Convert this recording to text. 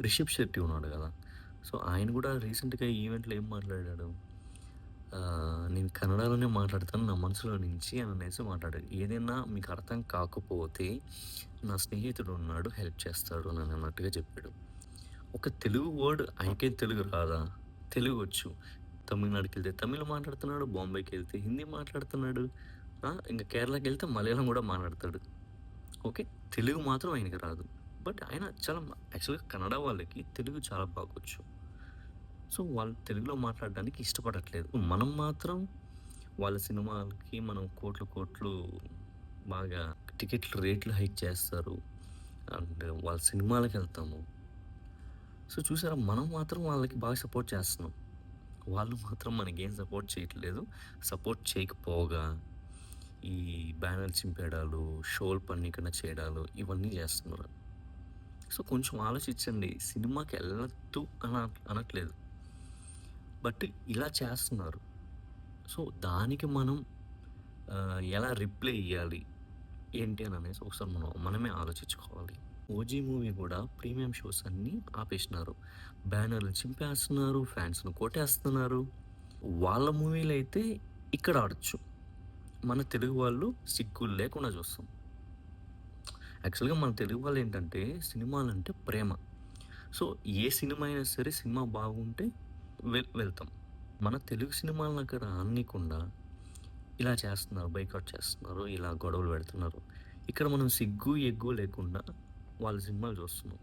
రిషబ్ శెట్టి ఉన్నాడు కదా. సో ఆయన కూడా రీసెంట్గా ఈవెంట్లో ఏం మాట్లాడాడు? నేను కన్నడలోనే మాట్లాడతాను నా మనసులో నుంచి అని అనేసి మాట్లాడాడు. ఏదైనా మీకు అర్థం కాకపోతే నా స్నేహితుడు ఉన్నాడు హెల్ప్ చేస్తాడు అని అన్నట్టుగా చెప్పాడు. ఒక తెలుగు వర్డ్ ఆయనకే తెలుగు రాదా? తెలుగు వచ్చు తమిళనాడుకి వెళ్తే తమిళ్ మాట్లాడుతున్నాడు బాంబేకి వెళ్తే హిందీ మాట్లాడుతున్నాడు ఇంకా కేరళకి వెళ్తే మలయాళం కూడా మాట్లాడతాడు. ఓకే? తెలుగు మాత్రం ఆయనకి రాదు. బట్ ఆయన చాలా యాక్చువల్గా కన్నడ వాళ్ళకి తెలుగు చాలా బాగొచ్చు సో వాళ్ళు తెలుగులో మాట్లాడడానికి ఇష్టపడట్లేదు. మనం మాత్రం వాళ్ళ సినిమాలకి మనం కోట్లు కోట్లు బాగా టికెట్లు రేట్లు హైక్ చేస్తారు. అండ్ వాళ్ళ సినిమాలకు వెళ్తాము. సో చూసారా మనం మాత్రం వాళ్ళకి బాగా సపోర్ట్ చేస్తున్నాం. వాళ్ళు మాత్రం మనకేం సపోర్ట్ చేయట్లేదు. సపోర్ట్ చేయకపోగా ఈ బ్యానర్ చింపేయడాలు షోలు పన్నికన్నా చేయడాలు ఇవన్నీ చేస్తున్నారు. సో కొంచెం ఆలోచించండి. సినిమాకి వెళ్ళొద్దు అని అనట్లేదు. బట్ ఇలా చేస్తున్నారు. సో దానికి మనం ఎలా రిప్లై ఇవ్వాలి ఏంటి అని అనేసి ఒకసారి మనం మనమే ఆలోచించుకోవాలి. ఓజీ మూవీ కూడా ప్రీమియం షోస్ అన్నీ ఆపేసినారు. బ్యానర్లు చింపేస్తున్నారు ఫ్యాన్స్ను కొట్టేస్తున్నారు. వాళ్ళ మూవీలు అయితే ఇక్కడ ఆడచ్చు. మన తెలుగు వాళ్ళు సిగ్గులు లేకుండా చూస్తాం. యాక్చువల్గా మన తెలుగు వాళ్ళు ఏంటంటే సినిమాలంటే ప్రేమ. సో ఏ సినిమా అయినా సరే సినిమా బాగుంటే వెల్ వెళ్తాం. మన తెలుగు సినిమాలను అక్కడ అన్నీకుండా ఇలా చేస్తున్నారు బైకౌట్ చేస్తున్నారు ఇలా గొడవలు పెడుతున్నారు. ఇక్కడ మనం సిగ్గు ఎగ్గు లేకుండా వాళ్ళ సినిమాలు చూస్తున్నాం.